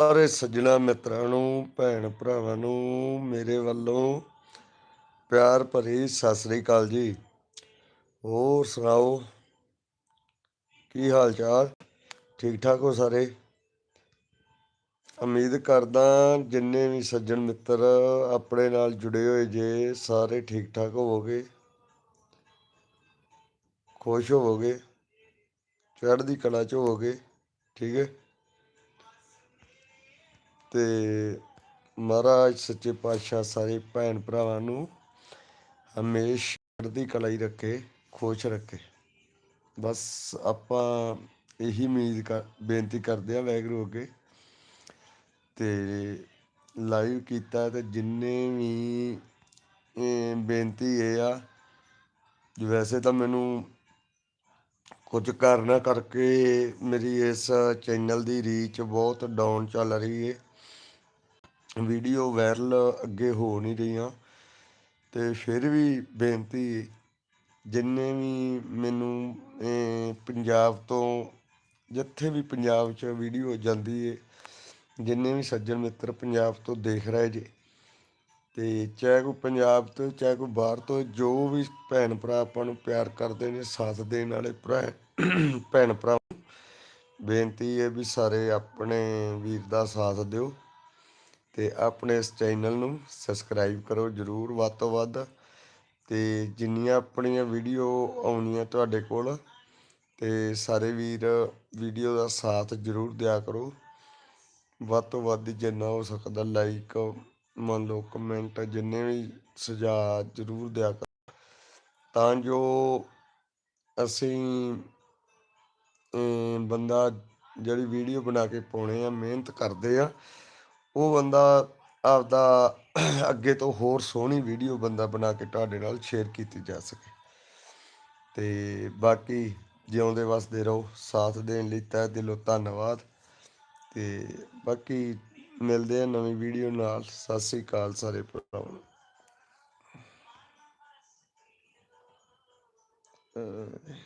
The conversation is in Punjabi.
ਸਾਰੇ ਸੱਜਣਾ ਮਿੱਤਰਾਂ ਨੂੰ, ਭੈਣ ਭਰਾਵਾਂ ਨੂੰ, ਮੇਰੇ ਵੱਲੋਂ ਪਿਆਰ ਭਰੀ ਸਤਿ ਸ੍ਰੀ ਅਕਾਲ ਜੀ। ਹੋਰ ਸੁਣਾਓ? ਕੀ ਹਾਲ ਚਾਲ? ਠੀਕ ਠਾਕ ਹੋ ਸਾਰੇ? ਉਮੀਦ ਕਰਦਾ ਜਿੰਨੇ ਵੀ ਸੱਜਣ ਮਿੱਤਰ ਆਪਣੇ ਨਾਲ ਜੁੜੇ ਹੋਏ ਜੇ, ਸਾਰੇ ਠੀਕ ਠਾਕ ਹੋਵੋਗੇ। ਖੁਸ਼ ਹੋਵੋਗੇ। ਚੜ੍ਹਦੀ ਕਲਾ ਚ ਹੋਵੋਗੇ। ਠੀਕ ਹੈ। ਤੇ ਮਹਾਰਾਜ ਸੱਚੇ ਪਾਤਸ਼ਾਹ ਸਾਰੇ ਭੈਣ ਭਰਾਵਾਂ ਨੂੰ ਹਮੇਸ਼ਾ ਚੜ੍ਹਦੀ ਕਲਾ ਰੱਖੇ, ਖੁਸ਼ ਰੱਖੇ। ਬਸ ਆਪਾਂ ਇਹੀ ਉਮੀਦ ਕਰ, ਬੇਨਤੀ ਕਰਦੇ ਆ ਵੈਗਰੂ ਅੱਗੇ ਤੇ ਲਾਈਵ ਕੀਤਾ ਤੇ ਜਿੰਨੇ ਵੀ ਬੇਨਤੀ ਇਹ ਆ, ਵੈਸੇ ਤਾਂ ਮੈਨੂੰ ਕੁਝ ਕਾਰਨਾਂ ਕਰਕੇ ਮੇਰੀ ਇਸ ਚੈਨਲ ਦੀ ਰੀਚ ਬਹੁਤ ਡਾਊਨ ਚੱਲ ਰਹੀ ਹੈ ਵੀਡੀਓ ਵਾਇਰਲ ਅੱਗੇ ਹੋ ਨਹੀਂ ਰਹੀਆਂ। ਤੇ ਫਿਰ ਵੀ ਬੇਨਤੀ, ਜਿੰਨੇ ਵੀ ਮੈਨੂੰ ਪੰਜਾਬ ਤੋਂ, ਜਿੱਥੇ ਵੀ ਪੰਜਾਬ 'ਚ ਵੀਡੀਓ ਜਾਂਦੀ ਹੈ ਜਿੰਨੇ ਵੀ ਸੱਜਣ ਮਿੱਤਰ ਪੰਜਾਬ ਤੋਂ ਦੇਖ ਰਹੇ ਜੇ, ਤੇ ਚਾਹੇ ਕੋਈ ਪੰਜਾਬ ਤੋਂ, ਚਾਹੇ ਕੋਈ ਬਾਹਰ ਤੋਂ, ਜੋ ਵੀ ਭੈਣ ਭਰਾ ਆਪਾਂ ਨੂੰ ਪਿਆਰ ਕਰਦੇ ਨੇ, ਸਾਥ ਦੇਣ ਵਾਲੇ ਭਰਾ ਭੈਣ ਭਰਾ ਬੇਨਤੀ ਹੈ ਵੀ ਸਾਰੇ ਆਪਣੇ ਵੀਰ ਦਾ ਸਾਥ ਦਿਓ। ਤੇ ਆਪਣੇ ਇਸ ਚੈਨਲ ਨੂੰ ਸਬਸਕ੍ਰਾਈਬ ਕਰੋ ਜਰੂਰ ਵੱਧ ਤੋਂ ਵੱਧ ਤੇ ਜਿੰਨੀਆਂ ਆਪਣੀਆਂ ਵੀਡੀਓ ਆਉਣੀਆਂ ਤੁਹਾਡੇ ਕੋਲ ਤੇ ਸਾਰੇ ਵੀਰ ਵੀਡੀਓ ਦਾ ਸਾਥ ਜਰੂਰ ਦਿਆ ਕਰੋ। ਵੱਧ ਤੋਂ ਵੱਧ ਜਿੰਨਾ ਹੋ ਸਕਦਾ ਲਾਈਕ ਮੰਨ ਲਓ ਕਮੈਂਟ ਜਿੰਨੇ ਵੀ ਸੁਝਾਅ ਜਰੂਰ ਦਿਆ ਕਰੋ। ਤਾਂ ਜੋ ਅਸੀਂ ਬੰਦਾ ਜਿਹੜੀ ਵੀਡੀਓ ਬਣਾ ਕੇ ਪਾਉਣੇ ਆ, ਮਿਹਨਤ ਕਰਦੇ ਆ ਉਹ ਬੰਦਾ ਆਪਦਾ ਅੱਗੇ ਤੋਂ ਹੋਰ ਸੋਹਣੀ ਵੀਡੀਓ ਬੰਦਾ ਬਣਾ ਕੇ ਤੁਹਾਡੇ ਨਾਲ ਸ਼ੇਅਰ ਕੀਤੀ ਜਾ ਸਕੇ। ਤੇ ਬਾਕੀ ਜਿਉਂਦੇ ਵਸਦੇ ਰਹੋ, ਸਾਥ ਦੇਣ ਲਈ ਤਹਿ ਦਿਲੋਂ ਧੰਨਵਾਦ। ਤੇ ਬਾਕੀ ਮਿਲਦੇ ਆ ਨਵੀਂ ਵੀਡੀਓ ਨਾਲ। ਸਤਿ ਸ੍ਰੀ ਅਕਾਲ ਸਾਰੇ ਭਰਾਵਾਂ। ਨੂੰ